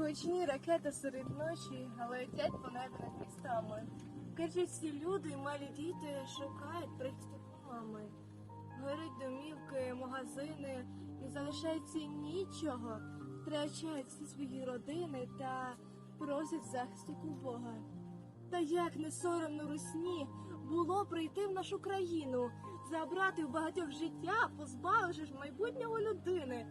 Гучні ракети серед ночі летять по небі над містами. Кажуть, всі люди і малі діти шукають прихистку мами. Горять домівки, магазини і залишається нічого, втрачають всі свої родини та просять захисту Бога. Та як не соромно русні було прийти в нашу країну, забрати в багатьох життя, позбавивши ж майбутнього людини,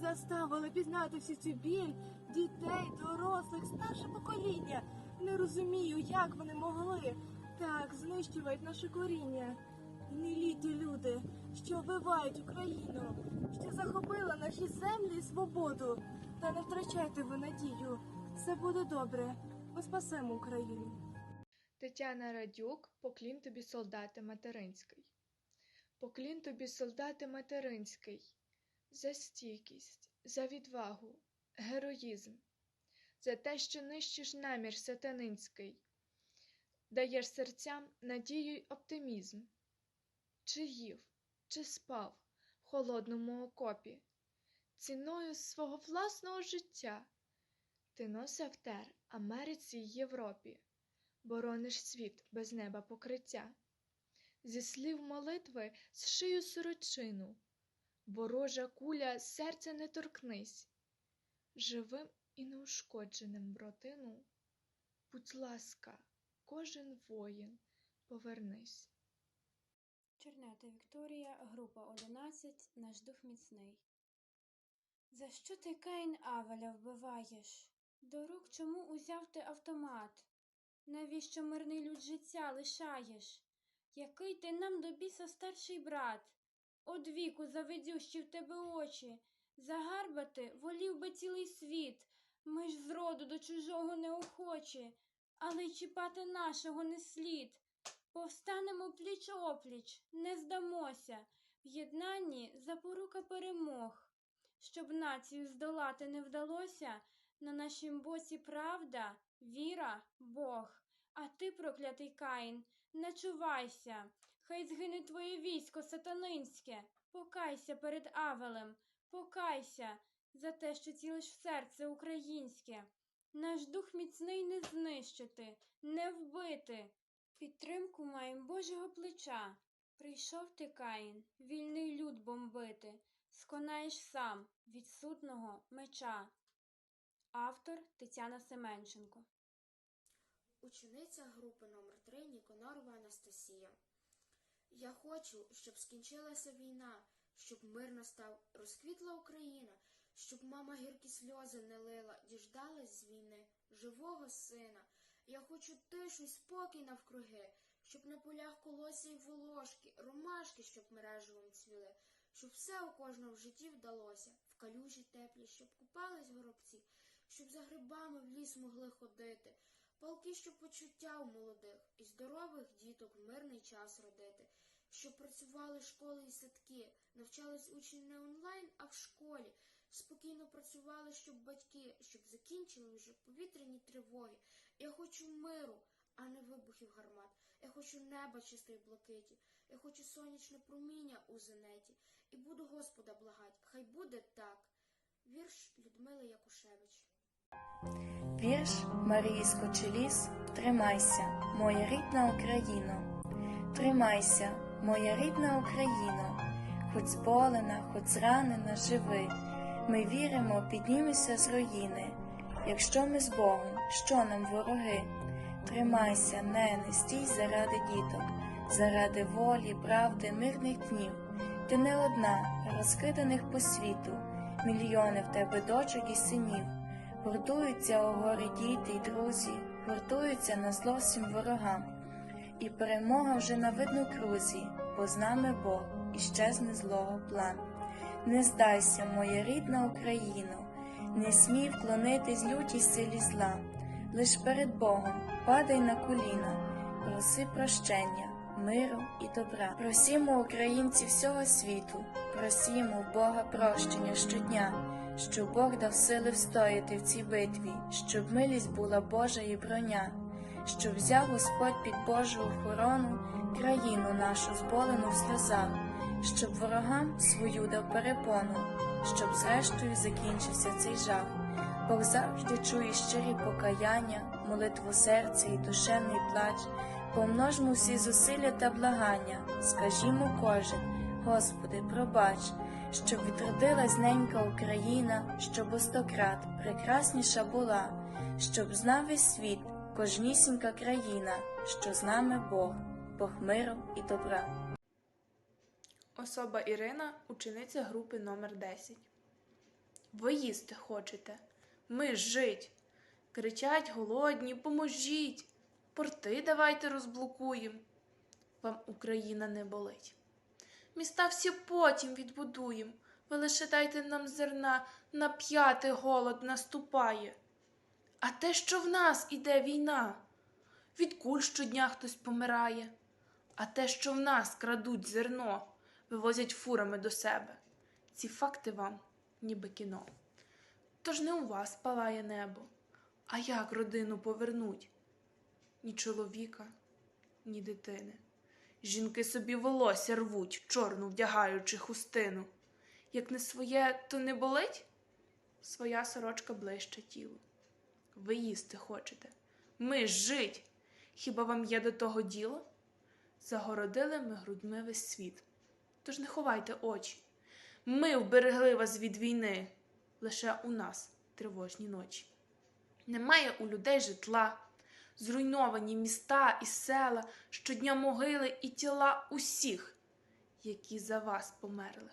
заставили пізнати всю цю біль дітей, дорослих, старше покоління. Не розумію, як вони могли так знищувати наше коріння. Гниліті люди, що вбивають Україну, що захопили наші землі і свободу. Та не втрачайте ви надію. Все буде добре. Ми спасемо Україну. Тетяна Радюк, поклін тобі, солдате материнський. Поклін тобі, солдате материнський, за стійкість, за відвагу, героїзм, за те, що нищиш намір сатанинський, даєш серцям надію й оптимізм. Чи їв, чи спав в холодному окопі, ціною свого власного життя, ти носив тер Америці й Європі борониш світ без неба покриття. Зі слів молитви зшию сорочину, ворожа куля серця не торкнись, живим і неушкодженим братину, будь ласка, кожен воїн, повернись. Чернета Вікторія, група 11, наш дух міцний. За що ти Каїн Авеля вбиваєш? До рук чому узяв ти автомат? Навіщо мирний люд життя лишаєш? Який ти нам до біса старший брат? Од віку завидющі в тебе очі, загарбати волів би цілий світ. Ми ж зроду до чужого неохочі, але й чіпати нашого не слід. Повстанемо пліч опліч, не здамося, в єднанні запорука перемог. Щоб націю здолати не вдалося, на нашім боці правда, віра, Бог. А ти, проклятий Каїн, не чувайся, хай згине твоє військо сатанинське. Покайся перед Авелем, покайся за те, що цілиш в серце українське. Наш дух міцний не знищити, не вбити. Підтримку маєм Божого плеча. Прийшов ти, Каїн, вільний люд бомбити, сконаєш сам від сутного меча. Автор Тетяна Семенченко. Учениця групи номер 3 Ніконорова Анастасія. Я хочу, щоб скінчилася війна, щоб мир настав, розквітла Україна, щоб мама гіркі сльози не лила, діждалась з війни живого сина. Я хочу тишу й спокій навкруги, щоб на полях колосся й волошки, ромашки, щоб мереживом цвіли, щоб все у кожного в житті вдалося, в калюжі теплі, щоб купались горобці, щоб за грибами в ліс могли ходити. Палки, щоб почуття у молодих і здорових діток в мирний час родити, щоб працювали школи і садки, навчались учні не онлайн, а в школі, спокійно працювали, щоб батьки, щоб закінчили вже повітряні тривоги. Я хочу миру, а не вибухів гармат. Я хочу неба чистої блакиті, я хочу сонячне проміння у зенеті, і буду Господа благать, хай буде так. Вірш Людмили Якушевич. Вірш Марії Скочеліс Тримайся, моя рідна Україно, тримайся, моя рідна Україно, хоч зболена, хоч зранена, живи. Ми віримо, піднімемося з руїни. Якщо ми з Богом, що нам вороги? Тримайся, не, не стій заради діток, заради волі, правди, мирних днів. Ти не одна, розкиданих по світу, мільйони в тебе дочок і синів. Гуртуються у горі діти й друзі, гуртуються на зло всім ворогам. І перемога вже на видну крузі, бо з нами Бог і щезне злого план. Не здайся, моя рідна Україно, не смій вклонитись лютій силі зла, лиш перед Богом падай на коліна, проси прощення, миру і добра. Просімо українці всього світу, просімо Бога прощення щодня щоб Бог дав сили встояти в цій битві, щоб милість була Божа і броня, щоб взяв Господь під Божу охорону країну нашу зболену в сльозах, щоб ворогам свою дав перепону, щоб зрештою закінчився цей жах. Бог завжди чує щирі покаяння, молитву серця і душевний плач. Помножмо всі зусилля та благання, скажімо кожен, Господи, пробач, щоб відродилась ненька Україна, щоб у стократ прекрасніша була, щоб знав весь світ, кожнісінька країна, що з нами Бог, Бог миру і добра. Особа Ірина, учениця групи номер 10. Ви їсти хочете, ми жить. Кричать голодні, поможіть. Порти давайте розблокуєм. Вам Україна не болить. Міста всі потім відбудуєм. Ви лише дайте нам зерна, на п'яти голод наступає. А те, що в нас іде війна, від куль щодня хтось помирає. А те, що в нас крадуть зерно, вивозять фурами до себе. Ці факти вам ніби кіно. Тож не у вас палає небо, а як родину повернуть? Ні чоловіка, ні дитини. Жінки собі волосся рвуть, чорну вдягаючи хустину. Як не своє, то не болить? Своя сорочка ближче тілу. Ви їсти хочете, ми жить. Хіба вам є до того діло? Загородили ми грудьми весь світ. Тож не ховайте очі. Ми вберегли вас від війни, лише у нас тривожні ночі. Немає у людей житла, зруйновані міста і села, щодня могили і тіла усіх, які за вас померли.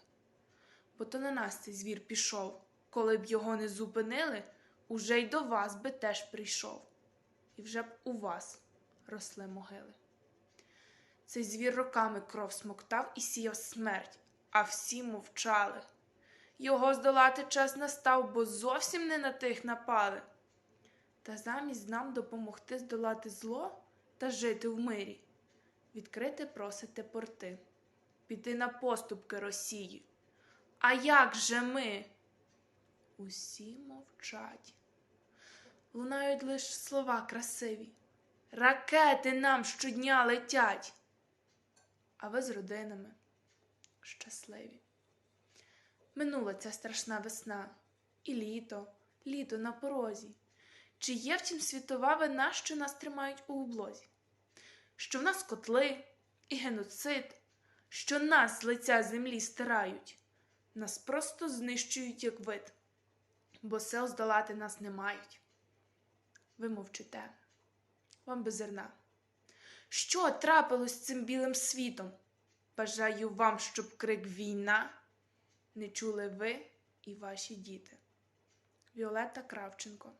Бо то на нас цей звір пішов, коли б його не зупинили, уже й до вас би теж прийшов, і вже б у вас росли могили. Цей звір роками кров смоктав і сіяв смерть, а всі мовчали. Його здолати час настав, бо зовсім не на тих напали. Та замість нам допомогти здолати зло та жити в мирі, відкрити просите порти, піти на поступки Росії. А як же ми? Усі мовчать. Лунають лиш слова красиві. Ракети нам щодня летять. А ви з родинами щасливі. Минула ця страшна весна, і літо, літо на порозі. Чи є втім світова вина, що нас тримають у облозі? Що в нас котли і геноцид, що нас з лиця землі стирають, нас просто знищують як вид, бо сил здолати нас не мають. Ви мовчите, вам без зерна. Що трапилось з цим білим світом? Бажаю вам, щоб крик війна не чули ви і ваші діти. Віолетта Кравченко